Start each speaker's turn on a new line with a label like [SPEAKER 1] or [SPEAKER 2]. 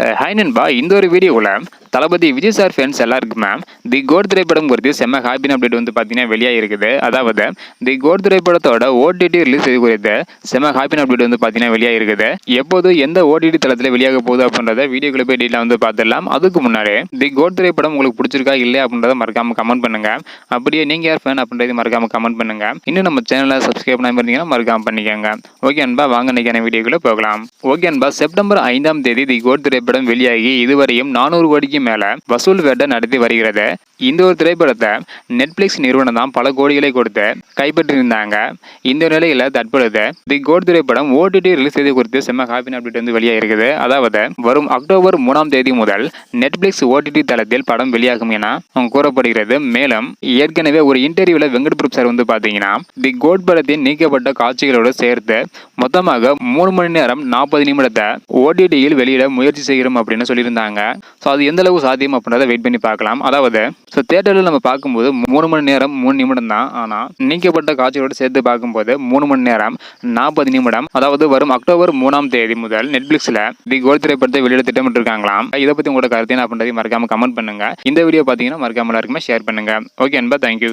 [SPEAKER 1] Hi நண்பா. இந்த ஒரு வீடியோவில் தளபதி விஜய் சார் ஃபேன்ஸ் எல்லாருக்குமே தி கோட் திரைப்படம் குறித்து செம்ம ஹாப்பின் அப்டேட் வந்து பார்த்தீங்கன்னா வெளியாக இருக்குது. அதாவது தி கோட் திரைப்படத்தோட ஓடிடி ரிலீஸ் இது குறித்து செம்ம ஹாப்பின் அப்டேட் வந்து பார்த்தீங்கன்னா வெளியாக இருக்குது. எப்போது எந்த ஓடிடி தளத்தில் வெளியாக போகுது அப்படின்றத வீடியோக்குள்ள போய் டீட்டெயில் வந்து பார்த்துடலாம் அதுக்கு முன்னாடி தி கோட் திரைப்படம் உங்களுக்கு பிடிச்சிருக்கா இல்லையா அப்படின்றத மறக்காம கமெண்ட் பண்ணுங்க. அப்படியே நீங்க யார் ஃபேன் அப்படின்றத மறக்காம கமெண்ட் பண்ணுங்க. இன்னும் நம்ம சேனலை சப்ஸ்கிரைப் பண்ணாமல் இருந்தீங்கன்னா மறக்காம பண்ணிக்கோங்க. ஓகே அன்பா வாங்க இன்னைக்கான வீடியோக்குள்ள போகலாம். ஓகே அன்பா செப்டம்பர் ஐந்தாம் தேதி தி கோட் திரைப்படம் வெளியாகி இதுவரையும் நானூறு கோடிக்கு மேல வசூல் வேட்டை நடத்தி வருகிறது. இந்த ஒரு திரைப்படத்தை நெட்ஃப்ளிக்ஸ் நிறுவனம் தான் பல கோடிகளை கொடுத்து கைப்பற்றியிருந்தாங்க. இந்த நிலையில் தற்பொழுது தி கோட் திரைப்படம் ஓடிடி ரிலீஸ் செய்து குறித்து செம்ம ஹாப்பின் அப்டேட் வந்து வெளியாக இருக்குது. அதாவது வரும் அக்டோபர் மூணாம் தேதி முதல் நெட்ஃப்ளிக்ஸ் ஓடிடி தளத்தில் படம் வெளியாகும் என கூறப்படுகிறது. மேலும் ஏற்கனவே ஒரு இன்டர்வியூல வெங்கட் பிரபு சார் வந்து பாத்தீங்கன்னா தி கோட் படத்தின் நீக்கப்பட்ட காட்சிகளோடு சேர்த்து மொத்தமாக மூணு மணி நேரம் நாற்பது நிமிடத்தை ஓடிடியில் வெளியிட முயற்சி செய்கிறோம் அப்படின்னு சொல்லியிருந்தாங்க. ஸோ அது எந்த அளவு சாத்தியம் அப்படின்றத வெயிட் பண்ணி பார்க்கலாம். அதாவது ஸோ தேட்டரில் நம்ம பார்க்கும்போது மூணு மணி நேரம் மூணு நிமிடம் தான். ஆனால் நீக்கப்பட்ட காட்சிகளோடு சேர்த்து பார்க்கும்போது மூணு மணி நேரம் நாற்பது நிமிடம் அதாவது வரும் அக்டோபர் மூணாம் தேதி முதல் நெட்ஃபிளிக்ஸில் தி கோல் திரைப்படத்தை வெளியிட திட்டமிட்டிருக்காங்களாம் இதை பற்றி உங்களோட கருத்து என்ன அப்படின்றதையும் மறக்காம கமெண்ட் பண்ணுங்க. இந்த வீடியோ பார்த்தீங்கன்னா மறக்காம எல்லாருக்குமே ஷேர் பண்ணுங்க. ஓகே அன்பா தேங்க்யூ